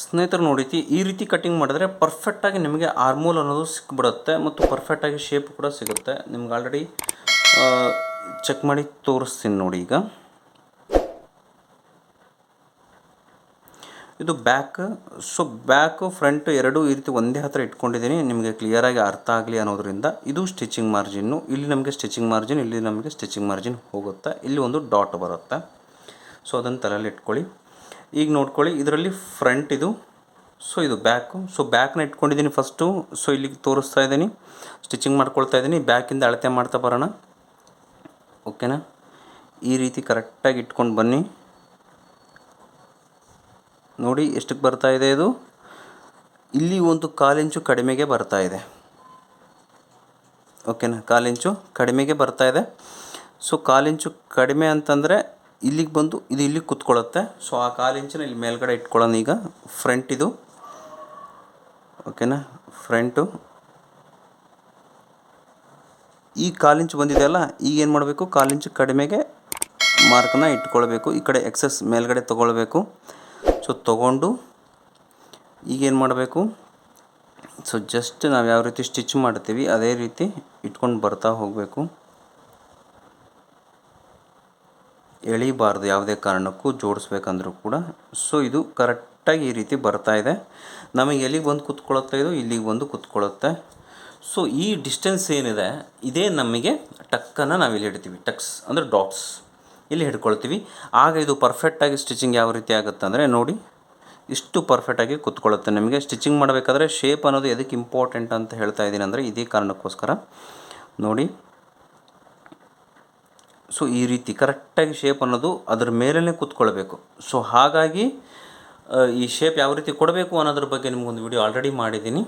ಸ್ನೇಹಿತರು ನೋಡಿತಿ ಈ ರೀತಿ ಕಟ್ಟಿಂಗ್ ಮಾಡಿದ್ರೆ ಪರ್ಫೆಕ್ಟಾಗಿ ನಿಮಗೆ ಆರ್ಮೋಲ್ ಅನ್ನೋದು ಸಿಕ್ಬಿಡುತ್ತೆ ಮತ್ತು ಪರ್ಫೆಕ್ಟಾಗಿ ಶೇಪ್ ಕೂಡ ಸಿಗುತ್ತೆ. ನಿಮ್ಗೆ ಆಲ್ರೆಡಿ ಚೆಕ್ ಮಾಡಿ ತೋರಿಸ್ತೀನಿ ನೋಡಿ ಈಗ. ಇದು ಬ್ಯಾಕ್ ಸೊ ಬ್ಯಾಕು ಫ್ರಂಟ್ ಎರಡು ಈ ರೀತಿ ಒಂದೇ ಹತ್ರ ಇಟ್ಕೊಂಡಿದ್ದೀನಿ. ನಿಮಗೆ ಕ್ಲಿಯರಾಗಿ ಅರ್ಥ ಆಗಲಿ ಅನ್ನೋದರಿಂದ ಇದು ಸ್ಟಿಚಿಂಗ್ ಮಾರ್ಜಿನ್ನು ಇಲ್ಲಿ ನಮಗೆ ಸ್ಟಿಚಿಂಗ್ ಮಾರ್ಜಿನ್ ಇಲ್ಲಿ ನಮಗೆ ಸ್ಟಿಚಿಂಗ್ ಮಾರ್ಜಿನ್ ಹೋಗುತ್ತೆ. ಇಲ್ಲಿ ಒಂದು ಡಾಟ್ ಬರುತ್ತೆ. ಸೊ ಅದನ್ನು ತಲೆಯಲ್ಲಿ ಇಟ್ಕೊಳ್ಳಿ. ಈಗ ನೋಡ್ಕೊಳ್ಳಿ, ಇದರಲ್ಲಿ ಫ್ರಂಟ್ ಇದು ಸೊ ಇದು ಬ್ಯಾಕು ಸೊ ಬ್ಯಾಕ್ನ ಇಟ್ಕೊಂಡಿದ್ದೀನಿ ಫಸ್ಟು ಸೊ ಇಲ್ಲಿಗೆ ತೋರಿಸ್ತಾ ಇದ್ದೀನಿ ಸ್ಟಿಚಿಂಗ್ ಮಾಡ್ಕೊಳ್ತಾ ಇದ್ದೀನಿ. ಬ್ಯಾಕಿಂದ ಅಳತೆ ಮಾಡ್ತಾ ಬರೋಣ. ಓಕೆನಾ ಈ ರೀತಿ ಕರೆಕ್ಟಾಗಿ ಇಟ್ಕೊಂಡು ಬನ್ನಿ. ನೋಡಿ ಎಷ್ಟಕ್ಕೆ ಬರ್ತಾ ಇದೆ ಇದು? ಇಲ್ಲಿ ಒಂದು ಕಾಲಿಂಚು ಕಡಿಮೆಗೆ ಬರ್ತಾ ಇದೆ. ಓಕೆನಾ ಕಾಲಿಂಚು ಕಡಿಮೆಗೆ ಬರ್ತಾ ಇದೆ. ಸೊ ಕಾಲಿಂಚು ಕಡಿಮೆ ಅಂತಂದರೆ ಇಲ್ಲಿಗೆ ಬಂದು ಇದು ಇಲ್ಲಿಗೆ ಕುತ್ಕೊಳ್ಳುತ್ತೆ. ಸೊ ಆ ಕಾಲಿಂಚಿನ ಇಲ್ಲಿ ಮೇಲ್ಗಡೆ ಇಟ್ಕೊಳ್ಳೋಣ ಈಗ. ಫ್ರಂಟ್ ಇದು. ಓಕೆನಾ ಫ್ರಂಟು ಈ ಕಾಲಿಂಚು ಬಂದಿದೆಯಲ್ಲ ಈಗ ಏನು ಮಾಡಬೇಕು? ಕಾಲಿಂಚು ಕಡಿಮೆಗೆ ಮಾರ್ಕನ್ನ ಇಟ್ಕೊಳ್ಬೇಕು. ಈ ಕಡೆ ಎಕ್ಸಸ್ ಮೇಲ್ಗಡೆ ತೊಗೊಳ್ಬೇಕು. ಸೊ ತೊಗೊಂಡು ಈಗೇನು ಮಾಡಬೇಕು? ಸೊ ಜಸ್ಟ್ ನಾವು ಯಾವ ರೀತಿ ಸ್ಟಿಚ್ ಮಾಡ್ತೀವಿ, ಅದೇ ರೀತಿ ಇಟ್ಕೊಂಡು ಬರ್ತಾ ಹೋಗಬೇಕು. ಎಳಿಬಾರ್ದು ಯಾವುದೇ ಕಾರಣಕ್ಕೂ ಜೋಡಿಸ್ಬೇಕಂದ್ರೂ ಕೂಡ. ಸೊ ಇದು ಕರೆಕ್ಟಾಗಿ ಈ ರೀತಿ ಬರ್ತಾ ಇದೆ. ನಮಗೆ ಎಲ್ಲಿಗೆ ಬಂದು ಕುತ್ಕೊಳ್ಳುತ್ತೆ ಇದು? ಇಲ್ಲಿಗೆ ಬಂದು ಕೂತ್ಕೊಳ್ಳುತ್ತೆ ಸೊ ಈ ಡಿಸ್ಟೆನ್ಸ್ ಏನಿದೆ, ಇದೇ ನಮಗೆ ಟಕ್ಕನ್ನು ನಾವು ಇಲ್ಲಿ ಹಿಡ್ತೀವಿ. ಟಕ್ಸ್ ಅಂದರೆ ಡಾಟ್ಸ್ ಇಲ್ಲಿ ಹಿಡ್ಕೊಳ್ತೀವಿ. ಆಗ ಇದು ಪರ್ಫೆಕ್ಟಾಗಿ ಸ್ಟಿಚಿಂಗ್ ಯಾವ ರೀತಿ ಆಗುತ್ತೆ ಅಂದರೆ ನೋಡಿ, ಇಷ್ಟು ಪರ್ಫೆಕ್ಟಾಗಿ ಕೂತ್ಕೊಳ್ಳುತ್ತೆ ನಿಮಗೆ ಸ್ಟಿಚಿಂಗ್ ಮಾಡಬೇಕಾದ್ರೆ ಶೇಪ್ ಅನ್ನೋದು ಎದಕ್ಕೆ ಇಂಪಾರ್ಟೆಂಟ್ ಅಂತ ಹೇಳ್ತಾ ಇದ್ದೀನಿ ಅಂದರೆ ಇದೇ ಕಾರಣಕ್ಕೋಸ್ಕರ. ನೋಡಿ ಸೊ ಈ ರೀತಿ ಕರೆಕ್ಟಾಗಿ ಶೇಪ್ ಅನ್ನೋದು ಅದ್ರ ಮೇಲೇ ಕೂತ್ಕೊಳ್ಬೇಕು. ಸೊ ಹಾಗಾಗಿ ಈ ಶೇಪ್ ಯಾವ ರೀತಿ ಕೊಡಬೇಕು ಅನ್ನೋದ್ರ ಬಗ್ಗೆ ನಿಮಗೊಂದು ವಿಡಿಯೋ ಆಲ್ರೆಡಿ ಮಾಡಿದ್ದೀನಿ.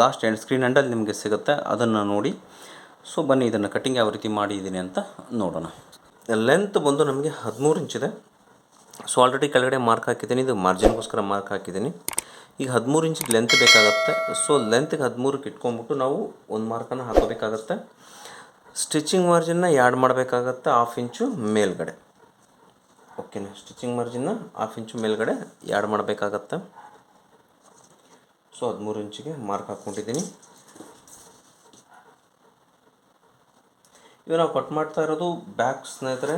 ಲಾಸ್ಟ್ ಎಂಡ್ ಸ್ಕ್ರೀನ್ ಎಂಡಲ್ಲಿ ನಿಮಗೆ ಸಿಗುತ್ತೆ. ಅದನ್ನು ನೋಡಿ. ಸೊ ಬನ್ನಿ, ಇದನ್ನು ಕಟ್ಟಿಂಗ್ ಯಾವ ರೀತಿ ಮಾಡಿದ್ದೀನಿ ಅಂತ ನೋಡೋಣ. ಲೆಂತ್ ಬಂದು ನಮಗೆ ಹದಿಮೂರು ಇಂಚಿದೆ ಸೊ ಆಲ್ರೆಡಿ ಕೆಳಗಡೆ ಮಾರ್ಕ್ ಹಾಕಿದ್ದೀನಿ. ಇದು ಮಾರ್ಜಿನ್ಗೋಸ್ಕರ ಮಾರ್ಕ್ ಹಾಕಿದ್ದೀನಿ. ಈಗ ಹದಿಮೂರು ಇಂಚಿಗೆ ಲೆಂತ್ ಬೇಕಾಗುತ್ತೆ. ಸೊ ಲೆಂತ್ಗೆ ಹದಿಮೂರಕ್ಕೆ ಇಟ್ಕೊಂಡ್ಬಿಟ್ಟು ನಾವು ಒಂದು ಮಾರ್ಕನ್ನು ಹಾಕೋಬೇಕಾಗತ್ತೆ. ಸ್ಟಿಚಿಂಗ್ ಮಾರ್ಜಿನ್ನ ಆ್ಯಡ್ ಮಾಡಬೇಕಾಗತ್ತೆ ಹಾಫ್ ಇಂಚು ಮೇಲ್ಗಡೆ. ಓಕೆನಾ ಸ್ಟಿಚಿಂಗ್ ಮಾರ್ಜಿನ್ನ ಹಾಫ್ ಇಂಚು ಮೇಲ್ಗಡೆ ಆ್ಯಡ್ ಮಾಡಬೇಕಾಗತ್ತೆ. ಸೊ ಹದಿಮೂರು ಇಂಚಿಗೆ ಮಾರ್ಕ್ ಹಾಕ್ಕೊಂಡಿದ್ದೀನಿ. ಇವಾಗ ನಾವು ಕಟ್ ಮಾಡ್ತಾ ಇರೋದು ಬ್ಯಾಕ್ ಸ್ನೇಹಿತರೆ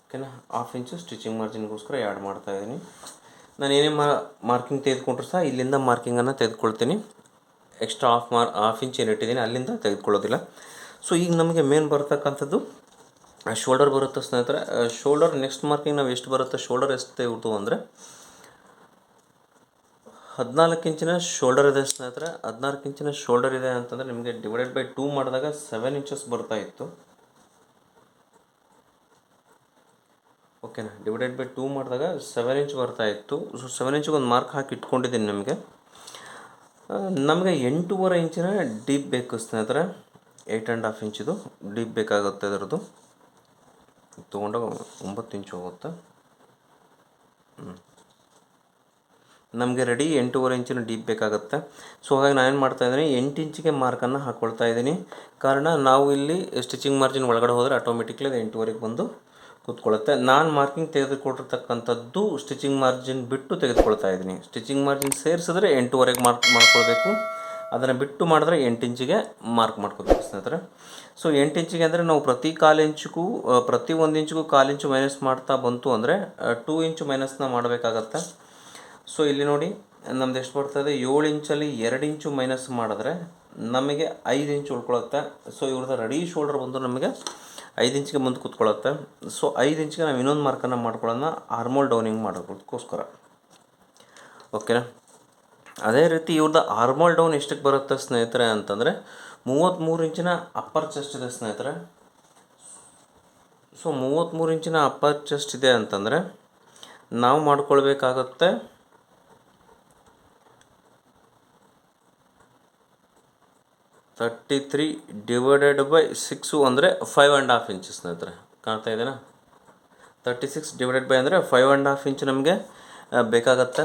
ಓಕೆನಾ ಹಾಫ್ ಇಂಚು ಸ್ಟಿಚಿಂಗ್ ಮಾರ್ಜಿನ್ಗೋಸ್ಕರ ಆ್ಯಡ್ ಮಾಡ್ತಾ ಇದ್ದೀನಿ. ನಾನು ಏನೇ ಮಾರ್ಕಿಂಗ್ ತೆಗೆದುಕೊಂಡ್ರು ಸಹ ಇಲ್ಲಿಂದ ಮಾರ್ಕಿಂಗನ್ನು ತೆಗೆದುಕೊಳ್ತೀನಿ. ಎಕ್ಸ್ಟ್ರಾ ಹಾಫ್ ಮಾರ್ ಹಾಫ್ ಇಂಚ್ ಏನು ಇಟ್ಟಿದ್ದೀನಿ ಅಲ್ಲಿಂದ ತೆಗೆದುಕೊಳ್ಳೋದಿಲ್ಲ. ಸೊ ಈಗ ನಮಗೆ ಮೇನ್ ಬರ್ತಕ್ಕಂಥದ್ದು ಶೋಲ್ಡರ್ ಬರುತ್ತೆ ಸ್ನೇಹಿತರೆ. ಶೋಲ್ಡರ್ ನೆಕ್ಸ್ಟ್ ಮಾರ್ಕಿಂಗ್ ನಾವು ಎಷ್ಟು ಬರುತ್ತೆ? ಶೋಲ್ಡರ್ ಎಷ್ಟು ತೆಗೆದು ಅಂದರೆ, ಹದಿನಾಲ್ಕು ಇಂಚಿನ ಶೋಲ್ಡರ್ ಇದೆ ಸ್ನೇಹಿತರೆ. ಹದಿನಾಲ್ಕು ಇಂಚಿನ ಶೋಲ್ಡರ್ ಇದೆ ಅಂತಂದರೆ ನಿಮಗೆ ಡಿವೈಡೆಡ್ ಬೈ ಟೂ ಮಾಡಿದಾಗ ಸೆವೆನ್ ಇಂಚಸ್ ಬರ್ತಾ ಇತ್ತು. ಓಕೆನಾ ಡಿವೈಡೆಡ್ ಬೈ ಟೂ ಮಾಡಿದಾಗ ಸೆವೆನ್ ಇಂಚ್ ಬರ್ತಾ ಇತ್ತು. ಸೊ ಸೆವೆನ್ ಇಂಚಿಗೆ ಒಂದು ಮಾರ್ಕ್ ಹಾಕಿ ಇಟ್ಕೊಂಡಿದ್ದೀನಿ ನಿಮಗೆ. ನಮಗೆ ಎಂಟೂವರೆ ಇಂಚಿನ ಡೀಪ್ ಬೇಕು ಸ್ನೇಹಿತರೆ. ಏಯ್ಟ್ ಆ್ಯಂಡ್ ಹಾಫ್ ಇಂಚಿದು ಡೀಪ್ ಬೇಕಾಗುತ್ತೆ ಅದರದ್ದು ತೊಗೊಂಡಾಗ ಒಂಬತ್ತು ಇಂಚು ಹೋಗುತ್ತೆ. ನಮಗೆ ರೆಡಿ ಎಂಟೂವರೆ ಇಂಚಿನ ಡೀಪ್ ಬೇಕಾಗುತ್ತೆ. ಸೊ ಹಾಗಾಗಿ ನಾನು ಏನು ಮಾಡ್ತಾ ಇದ್ದೀನಿ, ಎಂಟು ಇಂಚಿಗೆ ಮಾರ್ಕನ್ನು ಹಾಕ್ಕೊಳ್ತಾ ಇದ್ದೀನಿ. ಕಾರಣ, ನಾವು ಇಲ್ಲಿ ಸ್ಟಿಚಿಂಗ್ ಮಾರ್ಜಿನ್ ಒಳಗಡೆ ಹೋದರೆ ಆಟೋಮೆಟಿಕ್ಲಿ ಅದು ಎಂಟೂವರೆಗೆ ಬಂದು ಕೂತ್ಕೊಳ್ಳುತ್ತೆ. ನಾನು ಮಾರ್ಕಿಂಗ್ ತೆಗೆದುಕೊಟ್ಟಿರ್ತಕ್ಕಂಥದ್ದು ಸ್ಟಿಚಿಂಗ್ ಮಾರ್ಜಿನ್ ಬಿಟ್ಟು ತೆಗೆದುಕೊಳ್ತಾ ಇದ್ದೀನಿ. ಸ್ಟಿಚಿಂಗ್ ಮಾರ್ಜಿನ್ ಸೇರಿಸಿದ್ರೆ ಎಂಟೂವರೆಗೆ ಮಾರ್ಕ್ ಮಾಡ್ಕೊಳ್ಬೇಕು. ಅದನ್ನು ಬಿಟ್ಟು ಮಾಡಿದ್ರೆ ಎಂಟು ಇಂಚಿಗೆ ಮಾರ್ಕ್ ಮಾಡ್ಕೋಬೇಕು ಸ್ನೇಹಿತರೆ. ಸೊ ಎಂಟು ಇಂಚಿಗೆ ಅಂದರೆ ನಾವು ಪ್ರತಿ ಕಾಲು ಇಂಚಿಗೂ ಪ್ರತಿ ಒಂದು ಇಂಚಿಗೂ ಕಾಲು ಇಂಚು ಮೈನಸ್ ಮಾಡ್ತಾ ಬಂತು ಅಂದರೆ ಟೂ ಇಂಚು ಮೈನಸ್ನ ಮಾಡಬೇಕಾಗತ್ತೆ. ಸೊ ಇಲ್ಲಿ ನೋಡಿ, ನಮ್ದು ಎಷ್ಟು ಬರ್ತದೆ? ಏಳು ಇಂಚಲ್ಲಿ ಎರಡು ಇಂಚು ಮೈನಸ್ ಮಾಡಿದ್ರೆ ನಮಗೆ ಐದು ಇಂಚು ಉಳ್ಕೊಳತ್ತೆ. ಸೊ ಇವ್ರದ್ದು ರೆಡಿ ಶೋಲ್ಡರ್ ಬಂದು ನಮಗೆ ಐದು ಇಂಚಿಗೆ ಮುಂದೆ ಕೂತ್ಕೊಳ್ಳುತ್ತೆ ಸೊ ಐದು ಇಂಚಿಗೆ ನಾವು ಇನ್ನೊಂದು ಮಾರ್ಕನ್ನು ಮಾಡ್ಕೊಳ್ಳೋಣ ಹಾರ್ಮೋಲ್ ಡೌನಿಂಗ್ ಮಾಡೋದಕ್ಕೋಸ್ಕರ. ಓಕೆನಾ ಅದೇ ರೀತಿ ಇವ್ರದ್ದು ಆರ್ಮಲ್ ಡೌನ್ ಎಷ್ಟಕ್ಕೆ ಬರುತ್ತೆ ಸ್ನೇಹಿತರೆ ಅಂತಂದರೆ ಮೂವತ್ತ್ಮೂರು ಇಂಚಿನ ಅಪ್ಪರ್ ಚೆಸ್ಟ್ ಇದೆ ಸ್ನೇಹಿತರೆ. ಸೊ ಮೂವತ್ತ್ಮೂರು ಇಂಚಿನ ಅಪ್ಪರ್ ಚೆಸ್ಟ್ ಇದೆ ಅಂತಂದರೆ ನಾವು ಮಾಡ್ಕೊಳ್ಬೇಕಾಗತ್ತೆ thirty three divided by six ಅಂದರೆ ಫೈವ್ ಆ್ಯಂಡ್ ಹಾಫ್ ಇಂಚ್ ಸ್ನೇಹಿತರೆ. ಕಾಣ್ತಾ ಇದೆಯಾ ತರ್ಟಿ ಸಿಕ್ಸ್ ಡಿವೈಡೆಡ್ ಬೈ ಅಂದರೆ ಫೈವ್ ಆ್ಯಂಡ್ ಹಾಫ್ ಇಂಚ್ ನಮಗೆ ಬೇಕಾಗತ್ತೆ.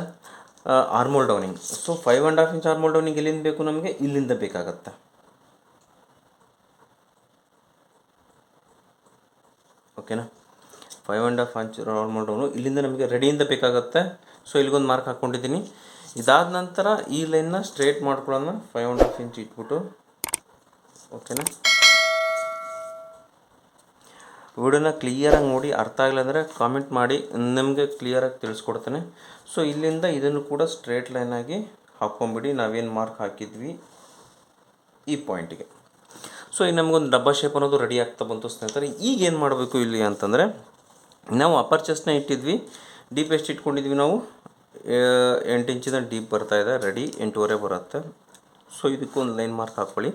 Armhole downing so five and half inch armhole downing ಎಲ್ಲಿಂದ ಬೇಕು ನಮಗೆ? ಇಲ್ಲಿಂದ ಬೇಕಾಗತ್ತೆ? ಓಕೆನಾ five and half inch armhole down ಇಲ್ಲಿಂದ ನಮಗೆ ರೆಡಿಯಿಂದ ಬೇಕಾಗತ್ತೆ. ಸೊ ಇಲ್ಲಿಗೊಂದು ಮಾರ್ಕ್ ಹಾಕ್ಕೊಂಡಿದ್ದೀನಿ ಇದಾದ ನಂತರ ಈ ಲೈನ್ನ ಸ್ಟ್ರೇಟ್ ಮಾಡ್ಕೊಳ್ಳೋಣ. ಫೈವ್ ಆ್ಯಂಡ್ ಹಾಫ್ ಇಂಚ್ ಇಟ್ಬಿಟ್ಟು. ಓಕೆನಾ ವಿಡಿಯೋನ ಕ್ಲಿಯರಾಗಿ ನೋಡಿ. ಅರ್ಥ ಆಗಿಲ್ಲ ಅಂದರೆ ಕಾಮೆಂಟ್ ಮಾಡಿ. ನಿಮಗೆ ಕ್ಲಿಯರಾಗಿ ತಿಳಿಸ್ಕೊಡ್ತೇನೆ. ಸೊ ಇಲ್ಲಿಂದ ಇದನ್ನು ಕೂಡ ಸ್ಟ್ರೇಟ್ ಲೈನಾಗಿ ಹಾಕ್ಕೊಂಬಿಡಿ. ನಾವೇನು ಮಾರ್ಕ್ ಹಾಕಿದ್ವಿ ಈ ಪಾಯಿಂಟಿಗೆ ಸೊ ಈಗ ನಮಗೊಂದು ಡಬ್ಬ ಶೇಪ್ ಅನ್ನೋದು ರೆಡಿ ಆಗ್ತಾ ಬಂತು ಸ್ನೇಹಿತರೆ. ಈಗ ಏನು ಮಾಡಬೇಕು ಇಲ್ಲಿ ಅಂತಂದರೆ, ನಾವು ಅಪ್ಪರ್ ಚೆಸ್ಟ್ನ ಇಟ್ಟಿದ್ವಿ. ಡೀಪ್ ಎಷ್ಟು ಇಟ್ಕೊಂಡಿದ್ವಿ ನಾವು. ಎಂಟು ಇಂಚಿನ ಡೀಪ್ ಬರ್ತಾ ಇದೆ. ರೆಡಿ ಎಂಟೂವರೆ ಬರುತ್ತೆ. ಸೊ ಇದಕ್ಕೊಂದು ಲೈನ್ ಮಾರ್ಕ್ ಹಾಕ್ಕೊಳ್ಳಿ.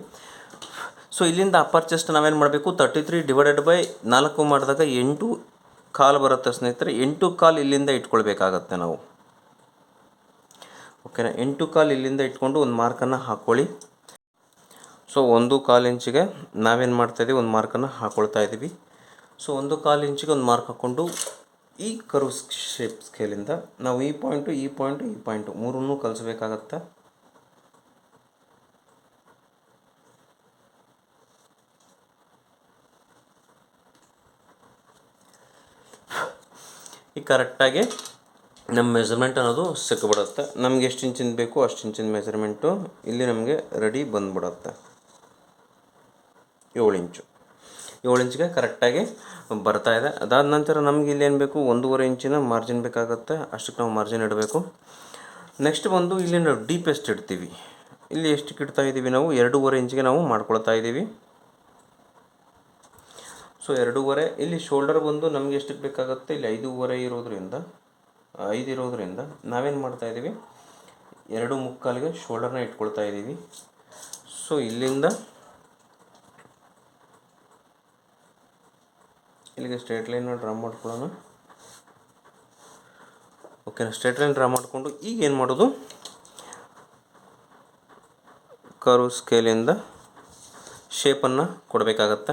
ಸೊ ಇಲ್ಲಿಂದ ಅಪ್ಪರ್ ಚೆಸ್ಟ್ ನಾವೇನು ಮಾಡಬೇಕು? ತರ್ಟಿ ತ್ರೀ ಡಿವೈಡೆಡ್ ಬೈ ನಾಲ್ಕು ಮಾಡಿದಾಗ ಎಂಟು ಕಾಲು ಬರುತ್ತೆ ಸ್ನೇಹಿತರೆ. ಎಂಟು ಕಾಲು ಇಲ್ಲಿಂದ ಇಟ್ಕೊಳ್ಬೇಕಾಗತ್ತೆ ನಾವು. ಓಕೆನಾ ಎಂಟು ಕಾಲು ಇಲ್ಲಿಂದ ಇಟ್ಕೊಂಡು ಒಂದು ಮಾರ್ಕನ್ನು ಹಾಕ್ಕೊಳ್ಳಿ ಸೊ ಒಂದು ಕಾಲು ಇಂಚಿಗೆ ನಾವೇನು ಮಾಡ್ತಾಯಿದ್ದೀವಿ ಒಂದು ಮಾರ್ಕನ್ನು ಹಾಕ್ಕೊಳ್ತಾ ಇದ್ದೀವಿ ಸೊ ಒಂದು ಕಾಲು ಇಂಚಿಗೆ ಒಂದು ಮಾರ್ಕ್ ಹಾಕ್ಕೊಂಡು ಈ ಕರು ಶೇಪ್ ಸ್ಕೇಲಿಂದ ನಾವು ಈ ಪಾಯಿಂಟು ಈ ಪಾಯಿಂಟು ಈ ಪಾಯಿಂಟು ಮೂರನ್ನು ಕಲಿಸ್ಬೇಕಾಗತ್ತೆ. ಈ ಕರೆಕ್ಟಾಗಿ ನಮ್ಮ ಮೆಜರ್ಮೆಂಟ್ ಅನ್ನೋದು ಸಿಕ್ಕಿಬಿಡುತ್ತೆ ನಮ್ಗೆ ಎಷ್ಟು ಇಂಚಿನ ಬೇಕು ಅಷ್ಟು ಇಂಚಿನ ಮೆಜರ್ಮೆಂಟು ಇಲ್ಲಿ ನಮಗೆ ರೆಡಿ ಬಂದ್ಬಿಡುತ್ತೆ. ಏಳು ಇಂಚು. ಏಳು ಇಂಚಿಗೆ ಕರೆಕ್ಟಾಗಿ ಬರ್ತಾ ಇದೆ. ಅದಾದ ನಂತರ ನಮ್ಗೆ ಇಲ್ಲಿ ಏನು ಬೇಕು? ಒಂದೂವರೆ ಇಂಚಿನ ಮಾರ್ಜಿನ್ ಬೇಕಾಗುತ್ತೆ. ಅಷ್ಟಕ್ಕೆ ನಾವು ಮಾರ್ಜಿನ್ ಇಡಬೇಕು. ನೆಕ್ಸ್ಟ್ ಬಂದು ಇಲ್ಲಿ ನಾವು ಡೀಪ್ ಎಷ್ಟು ಇಡ್ತೀವಿ. ಇಲ್ಲಿ ಎಷ್ಟಕ್ಕೆ ಇಡ್ತಾ ಇದ್ದೀವಿ ನಾವು? ಎರಡೂವರೆ ಇಂಚಿಗೆ ನಾವು ಮಾಡ್ಕೊಳ್ತಾ ಇದ್ದೀವಿ ಸೊ ಎರಡೂವರೆ. ಇಲ್ಲಿ ಶೋಲ್ಡರ್ ಬಂದು ನಮಗೆ ಎಷ್ಟಕ್ಕೆ ಬೇಕಾಗುತ್ತೆ ಇಲ್ಲಿ ಐದೂವರೆ ಇರೋದ್ರಿಂದ ಐದು ಇರೋದ್ರಿಂದ ನಾವೇನು ಮಾಡ್ತಾ ಇದ್ದೀವಿ? ಎರಡು ಮುಕ್ಕಾಲಿಗೆ ಶೋಲ್ಡರ್ನ ಇಟ್ಕೊಳ್ತಾ ಇದ್ದೀವಿ. ಸೊ ಇಲ್ಲಿಂದ ಇಲ್ಲಿಗೆ ಸ್ಟ್ರೇಟ್ ಲೈನ್ನ ಡ್ರಾ ಮಾಡ್ಕೊಳ್ಳೋಣ. ಓಕೆನಾ ಸ್ಟ್ರೇಟ್ ಲೈನ್ ಡ್ರಾ ಮಾಡಿಕೊಂಡು ಈಗ ಏನು ಮಾಡೋದು? ಕರು ಸ್ಕೇಲಿಂದ ಶೇಪನ್ನು ಕೊಡಬೇಕಾಗತ್ತೆ.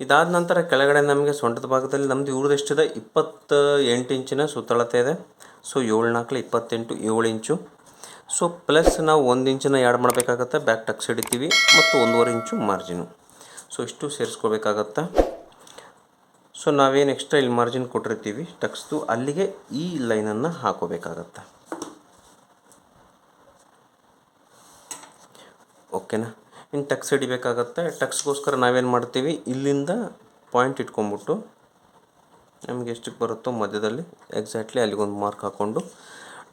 ಇದಾದ ನಂತರ ಕೆಳಗಡೆ ನಮಗೆ ಸೊಂಟದ ಭಾಗದಲ್ಲಿ ನಮ್ಮದು ಇವ್ರದ್ದು ಎಷ್ಟಿದೆ? ಇಪ್ಪತ್ತ ಎಂಟು ಇಂಚಿನ ಸುತ್ತಳತೆ ಇದೆ. ಸೊ, ಏಳು ನಾಲ್ಕಲೆ ಇಪ್ಪತ್ತೆಂಟು, ಏಳು ಇಂಚು. ಸೊ ಪ್ಲಸ್ ನಾವು ಒಂದು ಇಂಚಿನ ಆ್ಯಡ್ ಮಾಡಬೇಕಾಗತ್ತೆ ಬ್ಯಾಕ್ ಟಕ್ಸ್ ಹಿಡಿತೀವಿ ಮತ್ತು ಒಂದೂವರೆ ಇಂಚು ಮಾರ್ಜಿನು ಸೊ, ಇಷ್ಟು ಸೇರಿಸ್ಕೋಬೇಕಾಗತ್ತೆ. ಸೊ, ನಾವೇನು ಎಕ್ಸ್ಟ್ರಾ ಇಲ್ಲಿ ಮಾರ್ಜಿನ್ ಕೊಟ್ಟಿರ್ತೀವಿ. ಟಕ್ಸ್ದು ಅಲ್ಲಿಗೆ ಈ ಲೈನನ್ನು ಹಾಕೋಬೇಕಾಗತ್ತೆ. ಓಕೆನಾ ಇನ್ನು ಟಕ್ಸ್ ಹಿಡಿಬೇಕಾಗತ್ತೆ. ಟಕ್ಸ್ಗೋಸ್ಕರ ನಾವೇನು ಮಾಡ್ತೀವಿ? ಇಲ್ಲಿಂದ ಪಾಯಿಂಟ್ ಇಟ್ಕೊಂಬಿಟ್ಟು ನಮಗೆ ಎಷ್ಟಕ್ಕೆ ಬರುತ್ತೋ ಮಧ್ಯದಲ್ಲಿ ಎಕ್ಸಾಕ್ಟ್ಲಿ ಅಲ್ಲಿಗೊಂದು ಮಾರ್ಕ್ ಹಾಕ್ಕೊಂಡು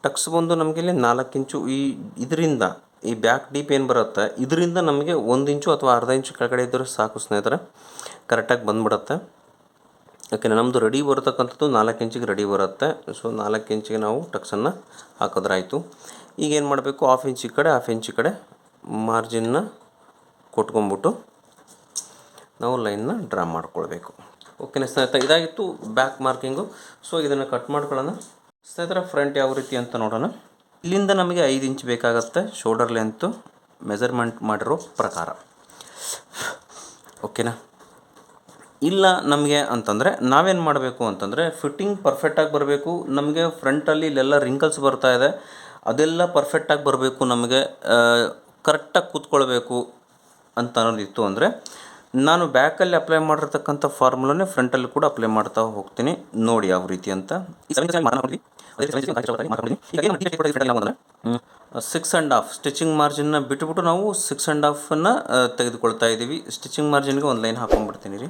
ಟಕ್ಸ್ ಬಂದು ನಮಗೆ ಇಲ್ಲಿ ನಾಲ್ಕು ಇಂಚು ಈ ಇದರಿಂದ, ಈ ಬ್ಯಾಕ್ ಡೀಪ್ ಏನು ಬರುತ್ತೆ? ಇದರಿಂದ ನಮಗೆ ಒಂದು ಇಂಚು ಅಥವಾ ಅರ್ಧ ಇಂಚು ಕೆಳಗಡೆ ಇದ್ದರೆ ಸಾಕು ಸ್ನೇಹಿತರೆ. ಕರೆಕ್ಟಾಗಿ ಬಂದ್ಬಿಡುತ್ತೆ. ಓಕೆ ನಮ್ಮದು ರೆಡಿ ಬರತಕ್ಕಂಥದ್ದು ನಾಲ್ಕು ಇಂಚಿಗೆ ರೆಡಿ ಬರುತ್ತೆ. ಸೊ ನಾಲ್ಕು ಇಂಚಿಗೆ ನಾವು ಟಕ್ಸನ್ನು ಹಾಕೋದ್ರಾಯಿತು. ಈಗ ಏನು ಮಾಡಬೇಕು? ಹಾಫ್ ಇಂಚ್ ಈ ಕಡೆ ಹಾಫ್ ಇಂಚ್ ಈ ಕಡೆ. ಮಾರ್ಜಿನ್ನ ಕೊಟ್ಕೊಂಬಿಟ್ಟು ನಾವು ಲೈನ್ನ ಡ್ರಾ ಮಾಡ್ಕೊಳ್ಬೇಕು. ಓಕೆನಾ ಸ್ನೇಹಿತರೆ ಇದಾಗಿತ್ತು ಬ್ಯಾಕ್ ಮಾರ್ಕಿಂಗು ಸೊ ಇದನ್ನು ಕಟ್ ಮಾಡ್ಕೊಳ್ಳೋಣ. ಸ್ನೇಹಿತರೆ ಫ್ರಂಟ್ ಯಾವ ರೀತಿ ಅಂತ ನೋಡೋಣ. ಇಲ್ಲಿಂದ ನಮಗೆ ಐದು ಇಂಚ್ ಬೇಕಾಗುತ್ತೆ. ಶೋಲ್ಡರ್ ಲೆಂತು ಮೆಜರ್ಮೆಂಟ್ ಮಾಡಿರೋ ಪ್ರಕಾರ. ಓಕೆನಾ ಇಲ್ಲ ನಮಗೆ ಅಂತಂದರೆ, ನಾವೇನು ಮಾಡಬೇಕು ಅಂತಂದರೆ ಫಿಟ್ಟಿಂಗ್ ಪರ್ಫೆಕ್ಟಾಗಿ ಬರಬೇಕು. ನಮಗೆ ಫ್ರಂಟಲ್ಲಿ ಇಲ್ಲೆಲ್ಲ ರಿಂಕಲ್ಸ್ ಬರ್ತಾ ಇದೆ. ಅದೆಲ್ಲ ಪರ್ಫೆಕ್ಟಾಗಿ ಬರಬೇಕು ನಮಗೆ. ಕರೆಕ್ಟಾಗಿ ಕೂತ್ಕೊಳ್ಬೇಕು. ಅಂತ ಅನ್ನೋದಿತ್ತು ಅಂದರೆ ನಾನು ಬ್ಯಾಕಲ್ಲಿ ಅಪ್ಲೈ ಮಾಡಿರ್ತಕ್ಕಂಥ ಫಾರ್ಮುಲಾನೇ ಫ್ರಂಟಲ್ಲಿ ಕೂಡ ಅಪ್ಲೈ ಮಾಡ್ತಾ ಹೋಗ್ತೀನಿ. ನೋಡಿ ಯಾವ ರೀತಿ ಅಂತ. ಸಿಕ್ಸ್ ಆ್ಯಂಡ್ ಹಾಫ್ ಸ್ಟಿಚಿಂಗ್ ಮಾರ್ಜಿನ್ನ ಬಿಟ್ಬಿಟ್ಟು ನಾವು ಸಿಕ್ಸ್ ಆ್ಯಂಡ್ ಹಾಫನ್ನು ತೆಗೆದುಕೊಳ್ತಾ ಇದ್ದೀವಿ ಸ್ಟಿಚಿಂಗ್ ಮಾರ್ಜಿನ್ಗೆ ಒಂದು ಲೈನ್ ಹಾಕೊಂಡ್ಬಿಡ್ತೀನಿ ರೀ.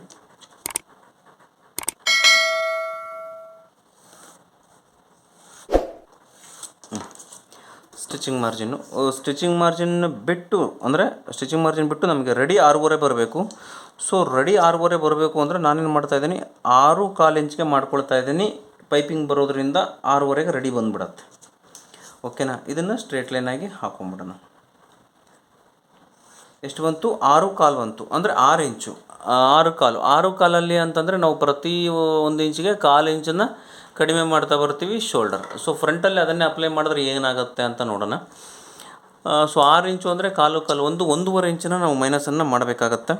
ಸ್ಟಿಚಿಂಗ್ ಮಾರ್ಜಿನ್ನು ಸ್ಟಿಚಿಂಗ್ ಮಾರ್ಜಿನ್ ಬಿಟ್ಟು ಅಂದರೆ ಸ್ಟಿಚಿಂಗ್ ಮಾರ್ಜಿನ್ ಬಿಟ್ಟು ನಮಗೆ ರೆಡಿ ಆರೂವರೆ ಬರಬೇಕು. ಸೊ ರೆಡಿ ಆರೂವರೆ ಬರಬೇಕು ಅಂದರೆ ನಾನೇನು ಮಾಡ್ತಾಯಿದ್ದೀನಿ ಆರು ಕಾಲು ಇಂಚ್ಗೆ ಮಾಡ್ಕೊಳ್ತಾ ಇದ್ದೀನಿ. ಪೈಪಿಂಗ್ ಬರೋದರಿಂದ ಆರೂವರೆಗೆ ರೆಡಿ ಬಂದುಬಿಡತ್ತೆ. ಓಕೆನಾ ಇದನ್ನು ಸ್ಟ್ರೇಟ್ ಲೈನಾಗಿ ಹಾಕೊಂಬಿಡೋಣ ಎಷ್ಟು ಬಂತು? ಆರು ಕಾಲು ಬಂತು. ಅಂದರೆ ಆರು ಇಂಚು ಆರು ಕಾಲು. ಆರು ಕಾಲಲ್ಲಿ ಅಂತಂದರೆ ನಾವು ಪ್ರತಿ ಒಂದು ಇಂಚಿಗೆ ಕಾಲು ಇಂಚನ್ನು ಕಡಿಮೆ ಮಾಡ್ತಾ ಬರ್ತೀವಿ ಶೋಲ್ಡರ್. ಸೊ ಫ್ರಂಟಲ್ಲಿ ಅದನ್ನೇ ಅಪ್ಲೈ ಮಾಡಿದ್ರೆ ಏನಾಗುತ್ತೆ ಅಂತ ನೋಡೋಣ. ಸೊ ಆರು ಇಂಚು ಅಂದರೆ ಕಾಲು ಕಾಲು ಒಂದು, ಒಂದೂವರೆ ಇಂಚನ್ನ ನಾವು ಮೈನಸನ್ನು ಮಾಡಬೇಕಾಗತ್ತೆ.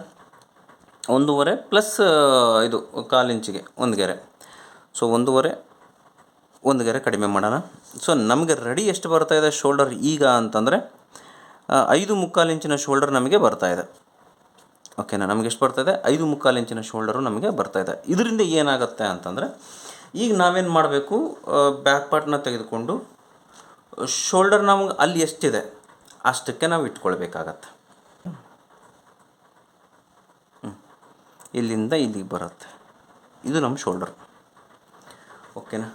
ಒಂದೂವರೆ ಪ್ಲಸ್ ಇದು ಕಾಲು ಇಂಚಿಗೆ ಒಂದು ಗೆರೆ. ಸೊ ಒಂದೂವರೆ, ಒಂದು ಗೆರೆ ಕಡಿಮೆ ಮಾಡೋಣ. ಸೊ ನಮಗೆ ರೆಡಿ ಎಷ್ಟು ಬರ್ತಾಯಿದೆ ಶೋಲ್ಡರ್ ಈಗ ಅಂತಂದರೆ ಐದು ಮುಕ್ಕಾಲು ಇಂಚಿನ ಶೋಲ್ಡರ್ ನಮಗೆ ಬರ್ತಾಯಿದೆ ಓಕೆನಾ? ನಮಗೆ ಎಷ್ಟು ಬರ್ತಾ ಇದೆ? ಐದು ಮುಕ್ಕಾಲು ಇಂಚಿನ ಶೋಲ್ಡರು ನಮಗೆ ಬರ್ತಾ ಇದೆ. ಇದರಿಂದ ಏನಾಗುತ್ತೆ ಅಂತಂದರೆ, ಈಗ ನಾವೇನು ಮಾಡಬೇಕು? ಬ್ಯಾಕ್ ಪಾರ್ಟ್ನ ತೆಗೆದುಕೊಂಡು, ಶೋಲ್ಡರ್ ನಮ್ಗೆ ಅಲ್ಲಿ ಎಷ್ಟಿದೆ, ಅಷ್ಟಕ್ಕೆ ನಾವು ಇಟ್ಕೊಳ್ಬೇಕಾಗತ್ತೆ. ಇಲ್ಲಿಂದ ಇಲ್ಲಿಗೆ ಬರುತ್ತೆ. ಇದು ನಮ್ಮ ಶೋಲ್ಡರ್. ಓಕೆನಾ?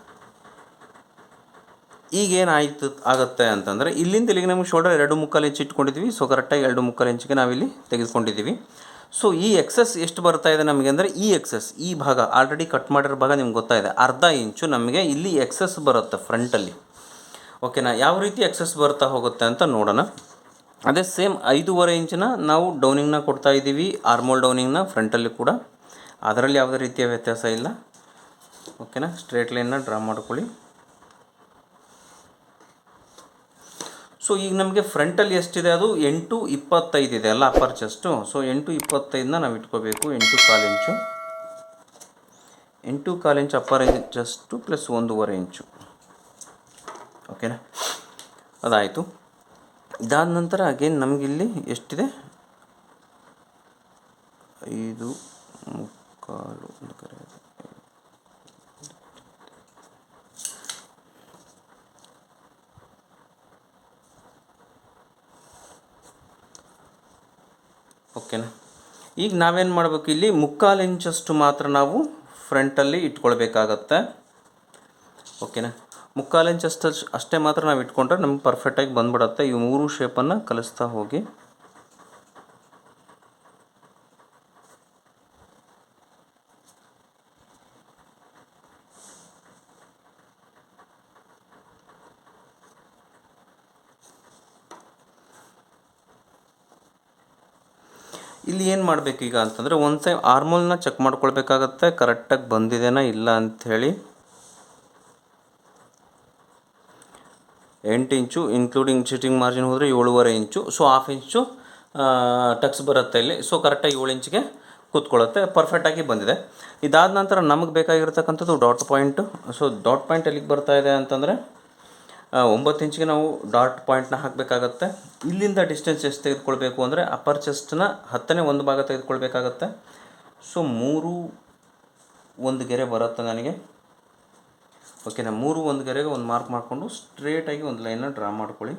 ಈಗೇನಾಯಿತು ಆಗುತ್ತೆ ಅಂತಂದರೆ, ಇಲ್ಲಿಂದ ಇಲ್ಲಿಗೆ ನಮಗೆ ಶೋಲ್ಡರ್ ಎರಡು ಮುಕ್ಕಾಲು ಇಂಚ್ ಇಟ್ಕೊಂಡಿದ್ದೀವಿ ಸೊ ಕರೆಕ್ಟಾಗಿ ಎರಡು ಮುಕ್ಕಾಲು ಇಂಚಿಗೆ ನಾವಿಲ್ಲಿ ತೆಗೆದುಕೊಂಡಿದ್ದೀವಿ ಸೊ ಈ ಎಕ್ಸಸ್ ಎಷ್ಟು ಬರ್ತಾ ಇದೆ ನಮಗೆ ಅಂದರೆ ಈ ಎಕ್ಸಸ್ ಈ ಭಾಗ ಆಲ್ರೆಡಿ ಕಟ್ ಮಾಡಿರೋ ಭಾಗ ನಿಮ್ಗೆ ಗೊತ್ತಾಯಿದೆ ಅರ್ಧ ಇಂಚು ನಮಗೆ ಇಲ್ಲಿ ಎಕ್ಸಸ್ ಬರುತ್ತೆ ಫ್ರಂಟಲ್ಲಿ ಓಕೆನಾ ಯಾವ ರೀತಿ ಎಕ್ಸಸ್ ಬರ್ತಾ ಹೋಗುತ್ತೆ ಅಂತ ನೋಡೋಣ. ಅದೇ ಸೇಮ್ ಐದೂವರೆ ಇಂಚಿನ ನಾವು ಡೌನಿಂಗ್ನ ಕೊಡ್ತಾ ಇದ್ದೀವಿ ಆರ್ಮೋಲ್ ಡೌನಿಂಗ್ನ ಫ್ರಂಟಲ್ಲಿ ಕೂಡ. ಅದರಲ್ಲಿ ಯಾವುದೇ ರೀತಿಯ ವ್ಯತ್ಯಾಸ ಇಲ್ಲ. ಓಕೆನಾ ಸ್ಟ್ರೇಟ್ ಲೈನ್ನ ಡ್ರಾ ಮಾಡ್ಕೊಳ್ಳಿ. ಸೊ ಈಗ ನಮಗೆ ಫ್ರಂಟಲ್ಲಿ ಎಷ್ಟಿದೆ ಅದು? ಎಂಟು ಇಪ್ಪತ್ತೈದು ಇದೆ ಅಲ್ಲ ಅಪ್ಪರ್ ಚೆಸ್ಟು ಸೊ ಎಂಟು ಇಪ್ಪತ್ತೈದನ್ನ ನಾವು ಇಟ್ಕೋಬೇಕು. ಎಂಟು ಕಾಲು ಇಂಚು. ಎಂಟು ಕಾಲು ಇಂಚು ಅಪ್ಪರ್ ಚೆಸ್ಟು ಪ್ಲಸ್ ಒಂದೂವರೆ ಇಂಚು. ಓಕೆನಾ ಅದಾಯಿತು. ಇದಾದ ನಂತರ ಅಗೇನ್ ನಮಗಿಲ್ಲಿ ಎಷ್ಟಿದೆ? ಐದು, ಮುಕ್ಕಾಲು, ಒಂದು ಕರೆ. ಓಕೆನಾ? ಈಗ ನಾವೇನು ಮಾಡಬೇಕು ಇಲ್ಲಿ? ಮುಕ್ಕಾಲು ಇಂಚಷ್ಟು ಮಾತ್ರ ನಾವು ಫ್ರಂಟಲ್ಲಿ ಇಟ್ಕೊಳ್ಬೇಕಾಗತ್ತೆ. ಓಕೆನಾ? ಮುಕ್ಕಾಲು ಇಂಚಷ್ಟು ಅಷ್ಟೇ ಮಾತ್ರ ನಾವು ಇಟ್ಕೊಂಡ್ರೆ ನಮ್ಗೆ ಪರ್ಫೆಕ್ಟಾಗಿ ಬಂದ್ಬಿಡತ್ತೆ. ಈ ಮೂರು ಶೇಪನ್ನು ಕಲಿಸ್ತಾ ಹೋಗಿ. ಇಲ್ಲಿ ಏನು ಮಾಡಬೇಕು ಈಗ ಅಂತಂದರೆ ಒಂದು ಟೈಮ್ ಆರ್ಮೋಲ್ನ ಚೆಕ್ ಮಾಡ್ಕೊಳ್ಬೇಕಾಗತ್ತೆ ಕರೆಕ್ಟಾಗಿ ಬಂದಿದೆನಾ ಇಲ್ಲ ಅಂಥೇಳಿ ಎಂಟು ಇಂಚು ಇನ್ಕ್ಲೂಡಿಂಗ್ ಚಿಟಿಂಗ್ ಮಾರ್ಜಿನ್ ಹೋದರೆ ಏಳುವರೆ ಇಂಚು ಸೊ ಹಾಫ್ ಇಂಚು ಟಕ್ಸ್ ಬರುತ್ತೆ ಇಲ್ಲಿ. ಸೊ ಕರೆಕ್ಟಾಗಿ ಏಳು ಇಂಚಿಗೆ ಕೂತ್ಕೊಳ್ಳುತ್ತೆ ಪರ್ಫೆಕ್ಟಾಗಿ ಬಂದಿದೆ. ಇದಾದ ನಂತರ ನಮಗೆ ಬೇಕಾಗಿರ್ತಕ್ಕಂಥದ್ದು dot point so dot point ಎಲ್ಲಿಗೆ ಬರ್ತಾ ಇದೆ ಅಂತಂದರೆ ಒಂಬತ್ತು ಇಂಚಿಗೆ ನಾವು ಡಾಟ್ ಪಾಯಿಂಟ್ನ ಹಾಕಬೇಕಾಗತ್ತೆ. ಇಲ್ಲಿಂದ ಡಿಸ್ಟೆನ್ಸ್ ಎಷ್ಟು ತೆಗೆದುಕೊಳ್ಬೇಕು ಅಂದರೆ ಅಪ್ಪರ್ ಚೆಸ್ಟ್ನ ಹತ್ತನೇ ಒಂದು ಭಾಗ ತೆಗೆದುಕೊಳ್ಬೇಕಾಗತ್ತೆ. ಸೊ, ಮೂರು ಒಂದು ಗೆರೆ ಬರುತ್ತೆ ನನಗೆ. ಓಕೆನಾ ಮೂರು ಒಂದು ಗೆರೆಗೆ ಒಂದು ಮಾರ್ಕ್ ಮಾಡಿಕೊಂಡು ಸ್ಟ್ರೇಟಾಗಿ ಒಂದು ಲೈನ್ನ ಡ್ರಾ ಮಾಡ್ಕೊಳ್ಳಿ.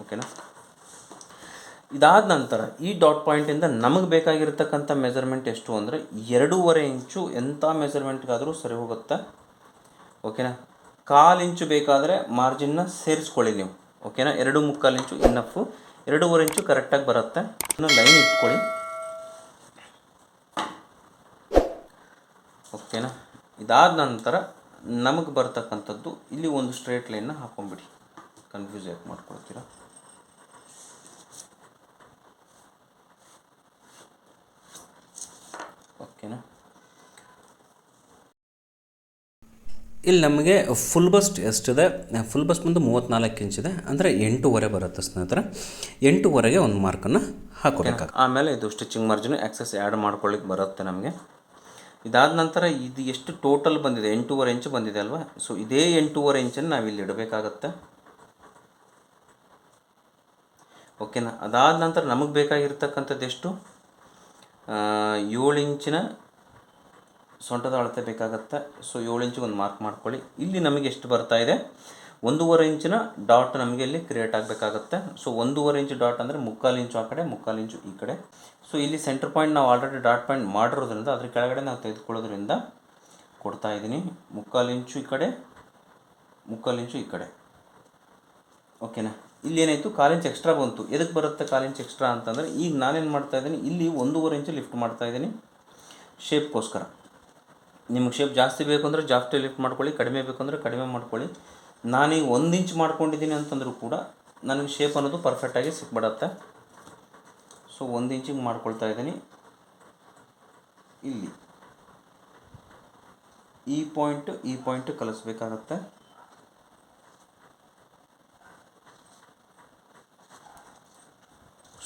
ಓಕೆನಾ ಇದಾದ ನಂತರ ಈ ಡಾಟ್ ಪಾಯಿಂಟಿಂದ ನಮಗೆ ಬೇಕಾಗಿರತಕ್ಕಂಥ ಮೆಜರ್ಮೆಂಟ್ ಎಷ್ಟು ಅಂದರೆ ಎರಡೂವರೆ ಇಂಚು ಎಂಥ ಮೆಜರ್ಮೆಂಟ್ಗಾದರೂ ಸರಿ ಹೋಗುತ್ತೆ. ಓಕೆನಾ? ಕಾಲು ಇಂಚು ಬೇಕಾದರೆ ಮಾರ್ಜಿನ್ನ ಸೇರಿಸ್ಕೊಳ್ಳಿ ನೀವು. ಓಕೆನಾ? ಎರಡು ಮುಕ್ಕಾಲು ಇಂಚು ಇನ್ನಫು ಎರಡೂವರೆ ಇಂಚು ಕರೆಕ್ಟಾಗಿ ಬರುತ್ತೆ. ಇನ್ನು ಲೈನ್ ಇಟ್ಕೊಳ್ಳಿ. ಓಕೆನಾ? ಇದಾದ ನಂತರ ನಮಗೆ ಬರ್ತಕ್ಕಂಥದ್ದು ಇಲ್ಲಿ ಒಂದು ಸ್ಟ್ರೇಟ್ ಲೈನ್ನ ಹಾಕೊಂಡ್ಬಿಡಿ. ಕನ್ಫ್ಯೂಸ್ ಯಾಕೆ ಮಾಡ್ಕೊಳ್ತೀರಾ? ಓಕೆನಾ? ಇಲ್ಲಿ ನಮಗೆ ಫುಲ್ ಬಸ್ಟ್ ಎಷ್ಟಿದೆ? ಫುಲ್ ಬಸ್ಟ್ ಬಂದು ಮೂವತ್ತ್ನಾಲ್ಕು ಇಂಚಿದೆ ಅಂದರೆ ಎಂಟೂವರೆ ಬರುತ್ತೆ ಸ್ನೇಹಿತರೆ. ಎಂಟೂವರೆಗೆ ಒಂದು ಮಾರ್ಕನ್ನು ಹಾಕೋಬೇಕು ಆಮೇಲೆ ಇದು ಸ್ಟಿಚಿಂಗ್ ಮಾರ್ಜಿನ್ ಎಕ್ಸಸ್ ಆ್ಯಡ್ ಮಾಡ್ಕೊಳ್ಳಿಕ್ಕೆ ಬರುತ್ತೆ ನಮಗೆ. ಇದಾದ ನಂತರ ಇದು ಎಷ್ಟು ಟೋಟಲ್ ಬಂದಿದೆ? ಎಂಟೂವರೆ ಇಂಚು ಬಂದಿದೆ ಅಲ್ವಾ? ಸೊ ಇದೇ ಎಂಟೂವರೆ ಇಂಚನ್ನು ನಾವು ಇಲ್ಲಿ ಇಡಬೇಕಾಗತ್ತೆ. ಓಕೆನಾ ಅದಾದ ನಂತರ ನಮಗೆ ಬೇಕಾಗಿರ್ತಕ್ಕಂಥದ್ದು ಎಷ್ಟು? ಏಳು ಇಂಚಿನ ಸೊಂಟದ ಅಳತೆ ಬೇಕಾಗತ್ತೆ. ಸೊ ಏಳು ಇಂಚಿಗೆ ಒಂದು ಮಾರ್ಕ್ ಮಾಡ್ಕೊಳ್ಳಿ. ಇಲ್ಲಿ ನಮಗೆ ಎಷ್ಟು ಬರ್ತಾ ಇದೆ? ಒಂದೂವರೆ ಇಂಚಿನ ಡಾಟ್ ನಮಗೆ ಇಲ್ಲಿ ಕ್ರಿಯೇಟ್ ಆಗಬೇಕಾಗತ್ತೆ. ಸೊ ಒಂದೂವರೆ ಇಂಚು ಡಾಟ್ ಅಂದರೆ ಮುಕ್ಕಾಲು ಇಂಚು ಆ ಕಡೆ, ಮುಕ್ಕಾಲು ಇಂಚು ಈ ಕಡೆ. ಸೊ ಇಲ್ಲಿ ಸೆಂಟರ್ ಪಾಯಿಂಟ್ ನಾವು ಆಲ್ರೆಡಿ ಡಾಟ್ ಪಾಯಿಂಟ್ ಮಾಡಿರೋದ್ರಿಂದ, ಅದ್ರ ಕೆಳಗಡೆ ನಾವು ತೆಗೆದುಕೊಳ್ಳೋದ್ರಿಂದ ಕೊಡ್ತಾ ಇದ್ದೀನಿ. ಮುಕ್ಕಾಲು ಇಂಚು ಈ ಕಡೆ, ಮುಕ್ಕಾಲು ಇಂಚು ಈ ಕಡೆ. ಓಕೆನಾ ಇಲ್ಲಿ ಏನಾಯಿತು? ಕಾಲಿಂಚ್ ಎಕ್ಸ್ಟ್ರಾ ಬಂತು. ಎದಕ್ಕೆ ಬರುತ್ತೆ ಕಾಲಿಂಚ್ ಎಕ್ಸ್ಟ್ರಾ ಅಂತಂದರೆ, ಈಗ ನಾನೇನು ಮಾಡ್ತಾ ಇದ್ದೀನಿ? ಇಲ್ಲಿ ಒಂದೂವರೆ ಇಂಚು ಲಿಫ್ಟ್ ಮಾಡ್ತಾ ಇದ್ದೀನಿ. ಶೇಪ್ಗೋಸ್ಕರ ನಿಮಗೆ ಶೇಪ್ ಜಾಸ್ತಿ ಬೇಕು ಅಂದರೆ ಜಾಸ್ತಿ ಲಿಫ್ಟ್ ಮಾಡ್ಕೊಳ್ಳಿ, ಕಡಿಮೆ ಬೇಕು ಅಂದರೆ ಕಡಿಮೆ ಮಾಡ್ಕೊಳ್ಳಿ. ನಾನೀಗ ಒಂದು ಇಂಚ್ ಮಾಡ್ಕೊಂಡಿದ್ದೀನಿ ಅಂತಂದರೂ ಕೂಡ ನನಗೆ ಶೇಪ್ ಅನ್ನೋದು ಪರ್ಫೆಕ್ಟಾಗಿ ಸಿಕ್ಬಿಡತ್ತೆ. ಸೊ ಒಂದು ಇಂಚಿಗೆ ಮಾಡ್ಕೊಳ್ತಾ ಇದ್ದೀನಿ. ಇಲ್ಲಿ ಈ ಪಾಯಿಂಟ್ ಈ ಪಾಯಿಂಟ್ ಕಲಿಸ್ಬೇಕಾಗತ್ತೆ.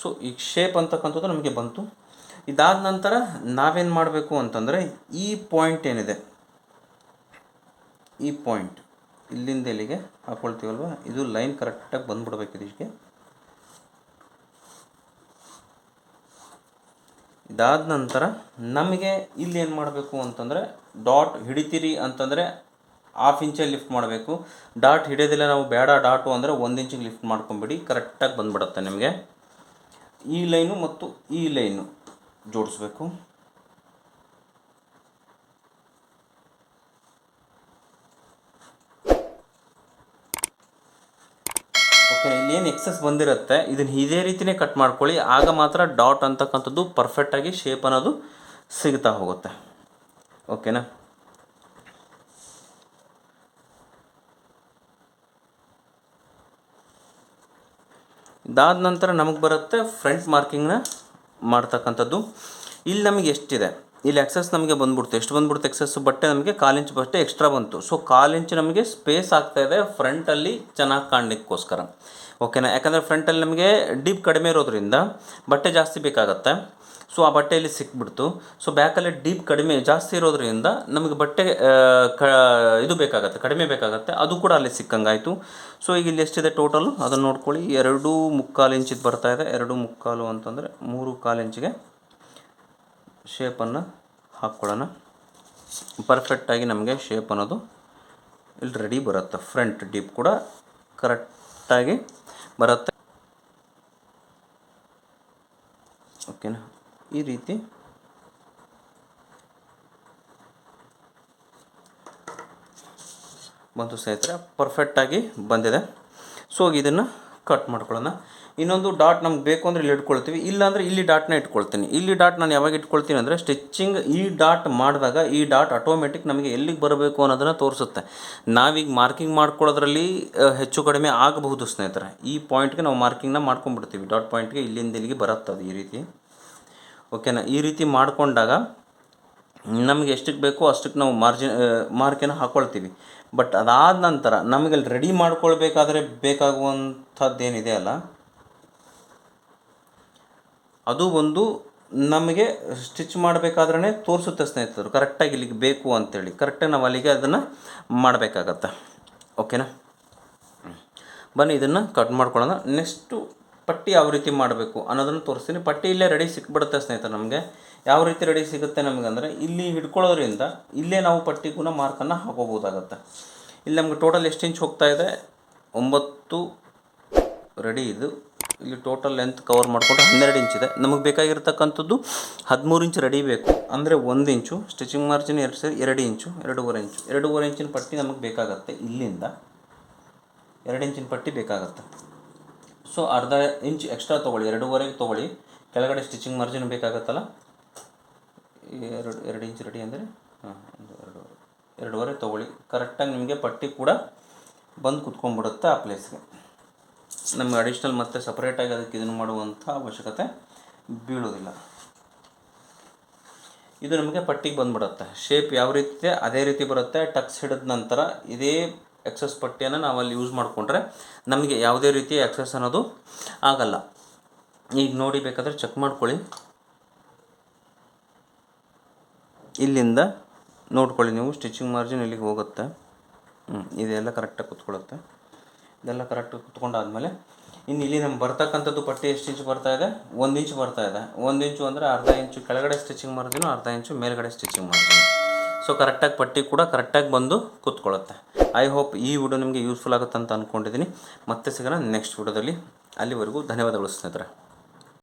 ಸೊ ಈ ಶೇಪ್ ಅಂತಕ್ಕಂಥದ್ದು ನಮಗೆ ಬಂತು. ಇದಾದ ನಂತರ ನಾವೇನು ಮಾಡಬೇಕು ಅಂತಂದರೆ ಈ ಪಾಯಿಂಟ್ ಏನಿದೆ? ಈ ಪಾಯಿಂಟ್ ಇಲ್ಲಿಂದ ಇಲ್ಲಿಗೆ ಹಾಕ್ಕೊಳ್ತೀವಲ್ವ ಇದು ಲೈನ್ ಕರೆಕ್ಟಾಗಿ ಬಂದ್ಬಿಡ್ಬೇಕು ಇದಕ್ಕೆ ಇದಾದ ನಂತರ ನಮಗೆ ಇಲ್ಲಿ ಏನು ಮಾಡಬೇಕು ಅಂತಂದರೆ ಡಾಟ್ ಹಿಡಿತೀರಿ ಅಂತಂದರೆ ಹಾಫ್ ಇಂಚಲ್ಲಿ ಲಿಫ್ಟ್ ಮಾಡಬೇಕು. ಡಾಟ್ ಹಿಡಿಯೋದಿಲ್ಲ ನಾವು ಬೇಡ ಡಾಟು ಅಂದರೆ ಒಂದು ಇಂಚಿಗೆ ಲಿಫ್ಟ್ ಮಾಡ್ಕೊಂಬಿಡಿ ಕರೆಕ್ಟಾಗಿ ಬಂದ್ಬಿಡುತ್ತೆ ನಿಮಗೆ. ಈ ಲೈನು ಮತ್ತು ಈ ಲೈನು ಜೋಡಿಸ್ಬೇಕು. ಓಕೆ ಇಲ್ಲಿ ಏನು ಎಕ್ಸಸ್ ಬಂದಿರುತ್ತೆ, ಇದನ್ನು ಇದೇ ರೀತಿನೇ ಕಟ್ ಮಾಡ್ಕೊಳ್ಳಿ. ಆಗ ಮಾತ್ರ ಡಾಟ್ ಅಂತಕ್ಕಂಥದ್ದು ಪರ್ಫೆಕ್ಟಾಗಿ ಶೇಪ್ ಅನ್ನೋದು ಸಿಗ್ತಾ ಹೋಗುತ್ತೆ. ಓಕೆನಾ ಇದಾದ ನಂತರ ನಮಗೆ ಬರುತ್ತೆ ಫ್ರಂಟ್ ಮಾರ್ಕಿಂಗ್ನ ಮಾಡ್ತಕ್ಕಂಥದ್ದು. ಇಲ್ಲಿ ನಮಗೆ ಎಷ್ಟಿದೆ? ಇಲ್ಲಿ ಎಕ್ಸಸ್ ನಮಗೆ ಬಂದ್ಬಿಡ್ತು ಎಷ್ಟು ಬಂದ್ಬಿಡ್ತು ಎಕ್ಸಸ್ ಬಟ್ಟೆ ನಮಗೆ ಕಾಲು ಇಂಚ್ ಬಟ್ಟೆ ಎಕ್ಸ್ಟ್ರಾ ಬಂತು. ಸೊ ಕಾಲಿಂಚು ನಮಗೆ ಸ್ಪೇಸ್ ಆಗ್ತಾ ಇದೆ ಫ್ರಂಟಲ್ಲಿ ಚೆನ್ನಾಗಿ ಕಾಣಲಿಕ್ಕೋಸ್ಕರ. ಓಕೆನಾ ಯಾಕಂದರೆ ಫ್ರಂಟಲ್ಲಿ ನಮಗೆ ಡೀಪ್ ಕಡಿಮೆ ಇರೋದ್ರಿಂದ ಬಟ್ಟೆ ಜಾಸ್ತಿ ಬೇಕಾಗತ್ತೆ. ಸೊ ಆ ಬಟ್ಟೆಯಲ್ಲಿ ಸಿಕ್ಬಿಡ್ತು. ಸೊ ಬ್ಯಾಕಲ್ಲಿ ಡೀಪ್ ಕಡಿಮೆ ಜಾಸ್ತಿ ಇರೋದ್ರಿಂದ ನಮಗೆ ಬಟ್ಟೆ ಕ, ಇದು ಬೇಕಾಗತ್ತೆ, ಕಡಿಮೆ ಬೇಕಾಗತ್ತೆ. ಅದು ಕೂಡ ಅಲ್ಲಿ ಸಿಕ್ಕಂಗಾಯಿತು. ಸೊ ಈಗ ಇಲ್ಲಿ ಎಷ್ಟಿದೆ ಟೋಟಲು ಅದನ್ನು ನೋಡ್ಕೊಳ್ಳಿ. ಎರಡು ಮುಕ್ಕಾಲು ಇಂಚಿದ್ದು ಬರ್ತಾ ಇದೆ. ಎರಡು ಮುಕ್ಕಾಲು ಅಂತಂದರೆ ಮೂರು ಕಾಲು ಇಂಚಿಗೆ ಶೇಪನ್ನು ಹಾಕ್ಕೊಳ್ಳೋಣ. ಪರ್ಫೆಕ್ಟಾಗಿ ನಮಗೆ ಶೇಪ್ ಅನ್ನೋದು ಇಲ್ಲಿ ರೆಡಿ ಬರುತ್ತೆ. ಫ್ರಂಟ್ ಡೀಪ್ ಕೂಡ ಕರೆಕ್ಟಾಗಿ ಬರುತ್ತೆ. ಓಕೆನಾ ಈ ರೀತಿ. ಬಂತು ಸ್ನೇಹಿತರೆ ಪರ್ಫೆಕ್ಟಾಗಿ ಬಂದಿದೆ. ಸೊ ಇದನ್ನು ಕಟ್ ಮಾಡ್ಕೊಳ್ಳೋಣ. ಇನ್ನೊಂದು ಡಾಟ್ ನಮ್ಗೆ ಬೇಕು ಅಂದರೆ ಇಲ್ಲಿ ಇಟ್ಕೊಳ್ತೀವಿ. ಇಲ್ಲಾಂದರೆ ಇಲ್ಲಿ ಡಾಟ್ನ ಇಟ್ಕೊಳ್ತೀನಿ. ಇಲ್ಲಿ ಡಾಟ್ ನಾನು ಯಾವಾಗ ಇಟ್ಕೊಳ್ತೀನಿ ಅಂದರೆ ಸ್ಟಿಚ್ಚಿಂಗ್ ಈ ಡಾಟ್ ಮಾಡಿದಾಗ ಈ ಡಾಟ್ ಆಟೋಮೆಟಿಕ್ ನಮಗೆ ಎಲ್ಲಿಗೆ ಬರಬೇಕು ಅನ್ನೋದನ್ನು ತೋರಿಸುತ್ತೆ. ನಾವೀಗ ಮಾರ್ಕಿಂಗ್ ಮಾಡ್ಕೊಳ್ಳೋದ್ರಲ್ಲಿ ಹೆಚ್ಚು ಕಡಿಮೆ ಆಗಬಹುದು ಸ್ನೇಹಿತರೆ. ಈ ಪಾಯಿಂಟ್ಗೆ ನಾವು ಮಾರ್ಕಿಂಗ್ನ ಮಾಡ್ಕೊಂಡ್ಬಿಡ್ತೀವಿ. ಡಾಟ್ ಪಾಯಿಂಟ್ಗೆ ಇಲ್ಲಿಂದ ಇಲ್ಲಿಗೆ ಬರುತ್ತೆ ಅದು ಈ ರೀತಿ. ಓಕೆನಾ ಈ ರೀತಿ ಮಾಡಿಕೊಂಡಾಗ ನಮಗೆ ಎಷ್ಟಕ್ಕೆ ಬೇಕೋ ಅಷ್ಟಕ್ಕೆ ನಾವು ಮಾರ್ಜಿನ್ ಮಾರ್ಕೆನ ಹಾಕ್ಕೊಳ್ತೀವಿ ಬಟ್ ಅದಾದ ನಂತರ ನಮಗೆ ಅಲ್ಲಿ ರೆಡಿ ಮಾಡ್ಕೊಳ್ಬೇಕಾದ್ರೆ ಬೇಕಾಗುವಂಥದ್ದೇನಿದೆ ಅಲ್ಲ? ಅದು ಒಂದು ನಮಗೆ ಸ್ಟಿಚ್ ಮಾಡಬೇಕಾದ್ರೆ ತೋರಿಸುತ್ತೆ ಸ್ನೇಹಿತರು. ಕರೆಕ್ಟಾಗಿ ಇಲ್ಲಿಗೆ ಬೇಕು ಅಂತೇಳಿ. ಕರೆಕ್ಟಾಗಿ ನಾವು ಅಲ್ಲಿಗೆ ಅದನ್ನು ಮಾಡಬೇಕಾಗತ್ತೆ. ಓಕೆನಾ ಬನ್ನಿ, ಇದನ್ನು ಕಟ್ ಮಾಡ್ಕೊಳ್ಳೋಣ. ನೆಕ್ಸ್ಟು ಪಟ್ಟಿ ಯಾವ ರೀತಿ ಮಾಡಬೇಕು ಅನ್ನೋದನ್ನು ತೋರಿಸ್ತೀನಿ. ಪಟ್ಟಿ ಇಲ್ಲೇ ರೆಡಿ ಸಿಕ್ಬಿಡುತ್ತೆ ಸ್ನೇಹಿತರೆ ನಮಗೆ. ಯಾವ ರೀತಿ ರೆಡಿ ಸಿಗುತ್ತೆ ನಮಗಂದರೆ ಇಲ್ಲಿ ಹಿಡ್ಕೊಳ್ಳೋದ್ರಿಂದ ಇಲ್ಲೇ ನಾವು ಪಟ್ಟಿಗೂ ಮಾರ್ಕನ್ನು ಹಾಕೋಬೋದಾಗತ್ತೆ ಇಲ್ಲಿ ನಮಗೆ ಟೋಟಲ್ ಎಷ್ಟು ಇಂಚ್ ಹೋಗ್ತಾ ಇದೆ? ಒಂಬತ್ತು ರೆಡಿ ಇದು. ಇಲ್ಲಿ ಟೋಟಲ್ ಲೆಂತ್ ಕವರ್ ಮಾಡಿಕೊಂಡು ಹನ್ನೆರಡು ಇಂಚ್ ಇದೆ. ನಮಗೆ ಬೇಕಾಗಿರ್ತಕ್ಕಂಥದ್ದು ಹದಿಮೂರು ಇಂಚ್ ರೆಡಿ ಬೇಕು ಅಂದರೆ ಒಂದು ಇಂಚು ಸ್ಟಿಚಿಂಗ್ ಮಾರ್ಜಿನ್ ಎರಡು ಸೇರಿ ಎರಡು ಇಂಚು ಎರಡೂವರೆ ಇಂಚು ಎರಡೂವರೆ ಇಂಚಿನ ಪಟ್ಟಿ ನಮಗೆ ಬೇಕಾಗತ್ತೆ ಇಲ್ಲಿಂದ. ಎರಡು ಇಂಚಿನ ಪಟ್ಟಿ ಬೇಕಾಗತ್ತೆ. ಸೊ ಅರ್ಧ ಇಂಚ್ ಎಕ್ಸ್ಟ್ರಾ ತೊಗೊಳ್ಳಿ, ಎರಡೂವರೆಗೆ ತೊಗೊಳ್ಳಿ. ಕೆಳಗಡೆ ಸ್ಟಿಚಿಂಗ್ ಮಾರ್ಜಿನ್ ಬೇಕಾಗತ್ತಲ್ಲ? ಎರಡು ಎರಡು ಇಂಚ್ ರೆಡಿ ಅಂದರೆ? ಹಾಂ, ಒಂದು ಎರಡೂವರೆ ಎರಡೂವರೆ ತೊಗೊಳ್ಳಿ. ಕರೆಕ್ಟಾಗಿ ನಿಮಗೆ ಪಟ್ಟಿ ಕೂಡ ಬಂದು ಕುತ್ಕೊಂಡ್ಬಿಡುತ್ತೆ ಆ ಪ್ಲೇಸ್ಗೆ ನಮಗೆ ಅಡಿಷ್ನಲ್ ಮತ್ತೆ ಸಪ್ರೇಟಾಗಿ ಅದಕ್ಕೆ ಇದನ್ನು ಮಾಡುವಂಥ ಅವಶ್ಯಕತೆ ಬೀಳೋದಿಲ್ಲ. ಇದು ನಮಗೆ ಪಟ್ಟಿಗೆ ಬಂದ್ಬಿಡುತ್ತೆ. ಶೇಪ್ ಯಾವ ರೀತಿ ಅದೇ ರೀತಿ ಬರುತ್ತೆ. ಟಕ್ಸ್ ಹಿಡಿದ ನಂತರ ಇದೇ ಎಕ್ಸಸ್ ಪಟ್ಟಿಯನ್ನು ನಾವು ಅಲ್ಲಿ ಯೂಸ್ ಮಾಡಿಕೊಂಡ್ರೆ ನಮಗೆ ಯಾವುದೇ ರೀತಿಯ ಎಕ್ಸಸ್ ಅನ್ನೋದು ಆಗಲ್ಲ. ಈಗ ನೋಡಿ ಬೇಕಾದರೆ ಚೆಕ್ ಮಾಡ್ಕೊಳ್ಳಿ. ಇಲ್ಲಿಂದ ನೋಡ್ಕೊಳ್ಳಿ ನೀವು ಸ್ಟಿಚಿಂಗ್ ಮಾರ್ಜಿನ್ ಇಲ್ಲಿಗೆ ಹೋಗುತ್ತೆ. ಹ್ಞೂ ಇದೆಲ್ಲ ಕರೆಕ್ಟಾಗಿ ಕುತ್ಕೊಳ್ಳುತ್ತೆ. ಇದೆಲ್ಲ ಕರೆಕ್ಟಾಗಿ ಕುತ್ಕೊಂಡಾದಮೇಲೆ ಇನ್ನು ಇಲ್ಲಿ ನಮ್ಗೆ ಬರ್ತಕ್ಕಂಥದ್ದು ಪಟ್ಟಿ ಎಷ್ಟು ಇಂಚು ಬರ್ತಾ ಇದೆ? ಒಂದು ಇಂಚು ಬರ್ತಾ ಇದೆ. ಒಂದು ಇಂಚು ಅಂದರೆ ಅರ್ಧ ಇಂಚು ಕೆಳಗಡೆ ಸ್ಟಿಚಿಂಗ್ ಮಾರ್ಜಿನು ಅರ್ಧ ಇಂಚು ಮೇಲ್ಗಡೆ ಸ್ಟಿಚಿಂಗ್ ಮಾರ್ಜಿನು ಸೊ ಕರೆಕ್ಟಾಗಿ ಪಟ್ಟಿ ಕೂಡ ಕರೆಕ್ಟಾಗಿ ಬಂದು ಕೂತ್ಕೊಳ್ಳುತ್ತೆ. ಐ ಹೋಪ್ ಈ ವಿಡಿಯೋ ನಿಮಗೆ ಯೂಸ್ಫುಲ್ ಆಗುತ್ತೆ ಅಂತ ಅಂದ್ಕೊಂಡಿದ್ದೀನಿ ಮತ್ತೆ ಸಿಗೋಣ ನೆಕ್ಸ್ಟ್ ವಿಡಿಯೋದಲ್ಲಿ ಅಲ್ಲಿವರೆಗೂ ಧನ್ಯವಾದಗಳು ಸ್ನೇಹಿತರೆ.